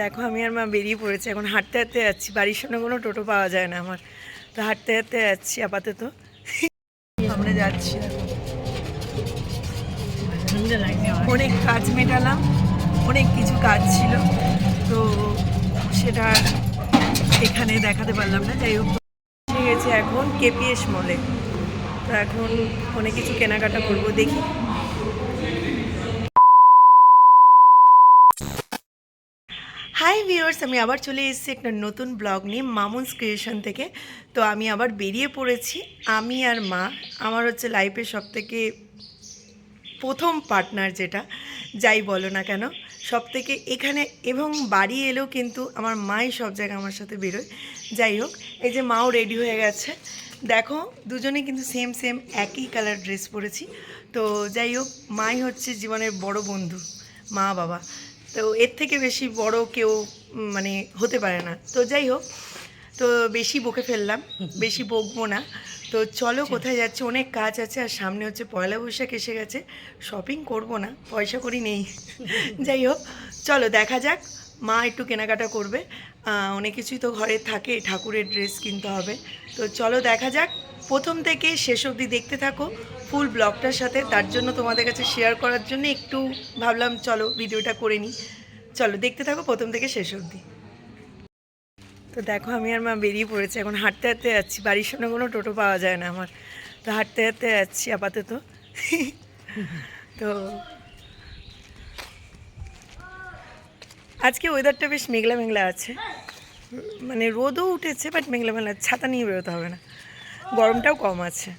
দেখো, আমি আর মা বেরিয়ে পড়েছি। এখন হাঁটতে হাঁটতে যাচ্ছি। বাড়ির সামনে কোনো টোটো পাওয়া যায় না আমার। তো হাঁটতে হাঁটতে যাচ্ছি আপাতত। আমরা যাচ্ছি। অনেক কাজ মেটালাম। অনেক কিছু কাজ ছিল। তো সেটা এখানে দেখাতে পারলাম না। যাই হোক আছে এখন কেপিএস মলে তো এখন অনেক কিছু কেনাকাটা করব, দেখি। হাই ভিউয়ার্স, আমি আবার চলে এসেছি একটা নতুন ব্লগ নিয়ে, মামুনস ক্রিয়েশন থেকে। তো আমি আবার বেরিয়ে পড়েছি, আমি আর মা। আমার হচ্ছে লাইফের সব থেকে প্রথম পার্টনার যেটা, যাই বলো না কেন সব থেকে এখানে এবং বাড়ি এলেও কিন্তু আমার মাই সব জায়গায় আমার সাথে বেরোয়। যাই হোক, এই যে মাও রেডি হয়ে গেছে। দেখো, দুজনে কিন্তু সেম সেম একই কালার ড্রেস পরেছি। তো যাই হোক, মাই হচ্ছে জীবনের বড় বন্ধু, মা বাবা। তো এর থেকে বেশি বড় কেউ মানে হতে পারে না। তো যাই হোক তো বেশি বকে ফেললাম বেশি বকবো না। তো চলো কোথায় যাচ্ছে? অনেক কাজ আছে আর সামনে হচ্ছে পয়লা বৈশাখ এসে গেছে। শপিং করব না পয়সা করি নেই। যাই হোক চলো দেখা যাক। মা একটু কেনাকাটা করবে। অনেক কিছুই তো ঘরে থাকে, ঠাকুরের ড্রেস কিনতে হবে। তো চলো দেখা যাক, প্রথম থেকে শেষ অবধি দেখতে থাকো ফুল ব্লগটার সাথে। তার জন্য তোমাদের কাছে শেয়ার করার জন্য একটু ভাবলাম, চলো ভিডিওটা করে নিই। চলো দেখতে থাকো প্রথম থেকে শেষ অবধি। তো দেখো, আমি আর মা বেরিয়ে পড়েছি। এখন হাঁটতে হাঁটতে যাচ্ছি। বাড়ির সামনে কোনো টোটো পাওয়া যায় না আমার। তো হাঁটতে হাঁটতে যাচ্ছি আপাতত। তো আজকে ওয়েদারটা বেশ মেঘলা মেঘলা আছে। মানে রোদও উঠেছে বাট মেঘলা মেঘলা ছাতা নিয়ে বেরোতে হবে না। গরমটাও কম আছে।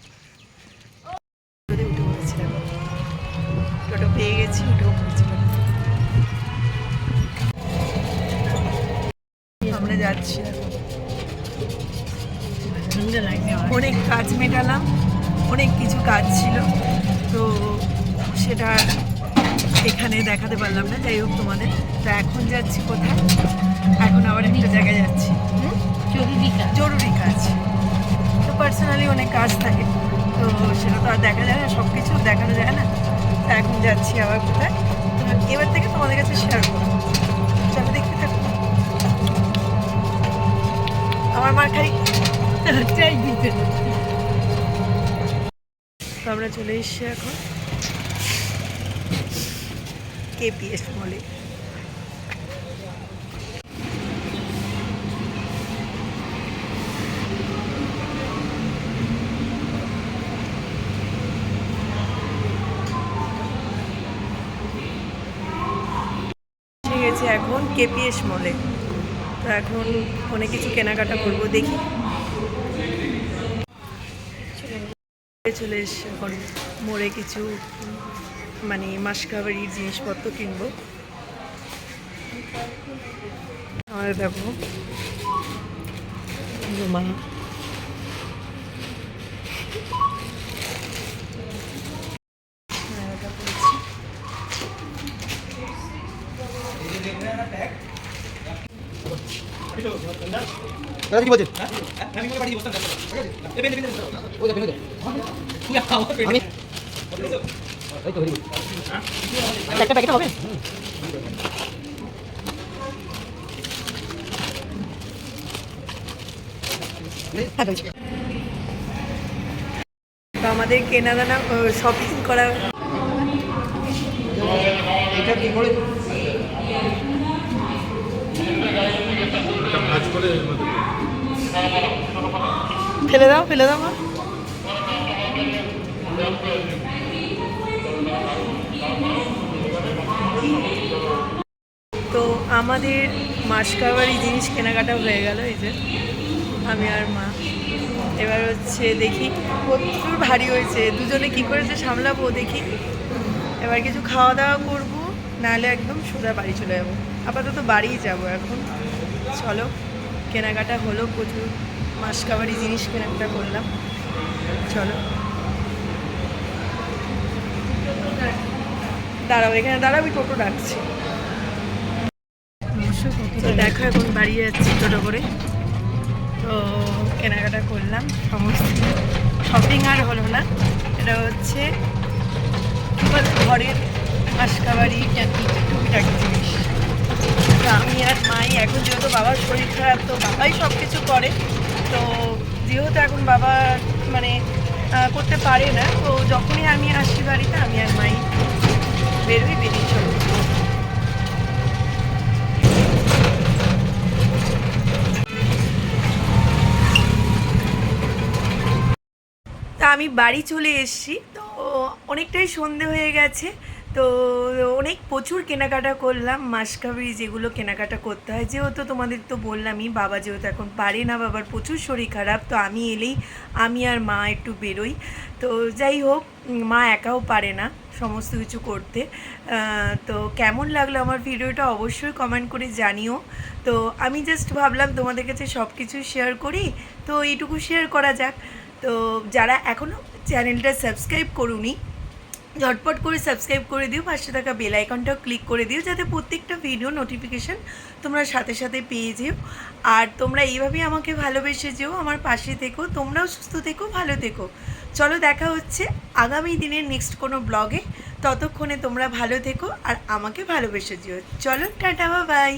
পেয়ে গেছি আমরা যাচ্ছি। অনেক কাজ মেটালাম, অনেক কিছু কাজ ছিল, তো সেটা এখানে দেখাতে পারলাম না যাই হোক তোমাদের। তো এখন যাচ্ছি কোথায়? এখন আবার একটা জায়গায় যাচ্ছি? জরুরি কাজ। জরুরি কাজ। তো পার্সোনালি অনেক কাজ থাকে। তো সেটা তো আর দেখা যায় না সব কিছু দেখানো যায় না। তো এখন যাচ্ছি আবার কোথায়? তো এবার থেকে তোমাদের কাছে শেয়ার করব। চলো দেখতে থাকো। আমার মার খাই। চাই দিতে। তো আমরা চলে এসছি এখন। কেপিএস মলে আছে এখন কেপিএস মলে। তো এখন অনেক কিছু কেনাকাটা করব, দেখি। চলে এসে এখন মোড়ে কিছু মানে মাসকাবাড়ির জিনিসপত্র কিনবো। আমার দেখো রুমা। দাদা কি বলছেন? আমি একটা প্যাকেট হবে তো আমাদের কেনাদানা শপিং করা। এটা কি করে? ফেলে দাও ফেলে দাও মা। আমাদের মাসকাবারি জিনিস কেনাকাটা হয়ে গেল, এই যে। আমি আর মা। এবার হচ্ছে দেখি, প্রচুর ভারী হয়েছে। দুজনে কি করেছে সামলাবো দেখি। এবার কিছু খাওয়া দাওয়া করব, নাহলে একদম সোজা বাড়ি চলে যাব। আপাতত বাড়িই যাব এখন। চলো, কেনাকাটা হলো, প্রচুর মাস মাসকাবারি জিনিস কেনাকাটা করলাম। চলো। দাঁড়াও, এখানে দাঁড়াও, আমি টোটো ডাকছি। তো দেখো এখন বাড়ি যাচ্ছি টোটো করে তো কেনাকাটা করলাম, সমস্ত শপিং আর হলো না। এটা হচ্ছে ঘরের মাসকাবারি টুকিটাকি জিনিস। তো আমি আর মাই, এখন যেহেতু বাবার শরীর খারাপ, তো বাবাই সব কিছু করে। তো যেহেতু এখন বাবা মানে করতে পারে না, তো যখনই আমি আসি বাড়িতে, আমি আর মাই বেরোই বেরিয়ে চলে আমি বাড়ি চলে এসেছি। তো অনেকটাই সন্ধে হয়ে গেছে। তো অনেক প্রচুর কেনাকাটা করলাম। মাসকাবরি যেগুলো কেনাকাটা করতে হয়, যেহেতু তোমাদের তো বললামই, বাবা যেহেতু এখন পারে না, বাবার প্রচুর শরীর খারাপ, তো আমি এলেই আমি আর মা একটু বেরোই। তো যাই হোক, মা একাও পারে না সমস্ত কিছু করতে। তো কেমন লাগল আমার ভিডিওটা অবশ্যই কমেন্ট করে জানিও। তো আমি জাস্ট ভাবলাম তোমাদের কাছে সব কিছু শেয়ার করি। তো এইটুকু শেয়ার করা যাক। তো যারা এখনও চ্যানেলটা সাবস্ক্রাইব করুনি, ঝটপট করে সাবস্ক্রাইব করে দিও, পাশে থাকা বেল আইকনটাও ক্লিক করে দিও, যাতে প্রত্যেকটা ভিডিও নোটিফিকেশান তোমরা সাথে সাথে পেয়ে যেও। আর তোমরা এইভাবেই আমাকে ভালোবেসে যেও, আমার পাশে থেকো, তোমরাও সুস্থ থেকো, ভালো থেকো। চলো দেখা হচ্ছে আগামী দিনের নেক্সট কোনো ব্লগে। ততক্ষণে তোমরা ভালো থেকো আর আমাকে ভালোবেসে যেও। চলো, টাটা বা বাই।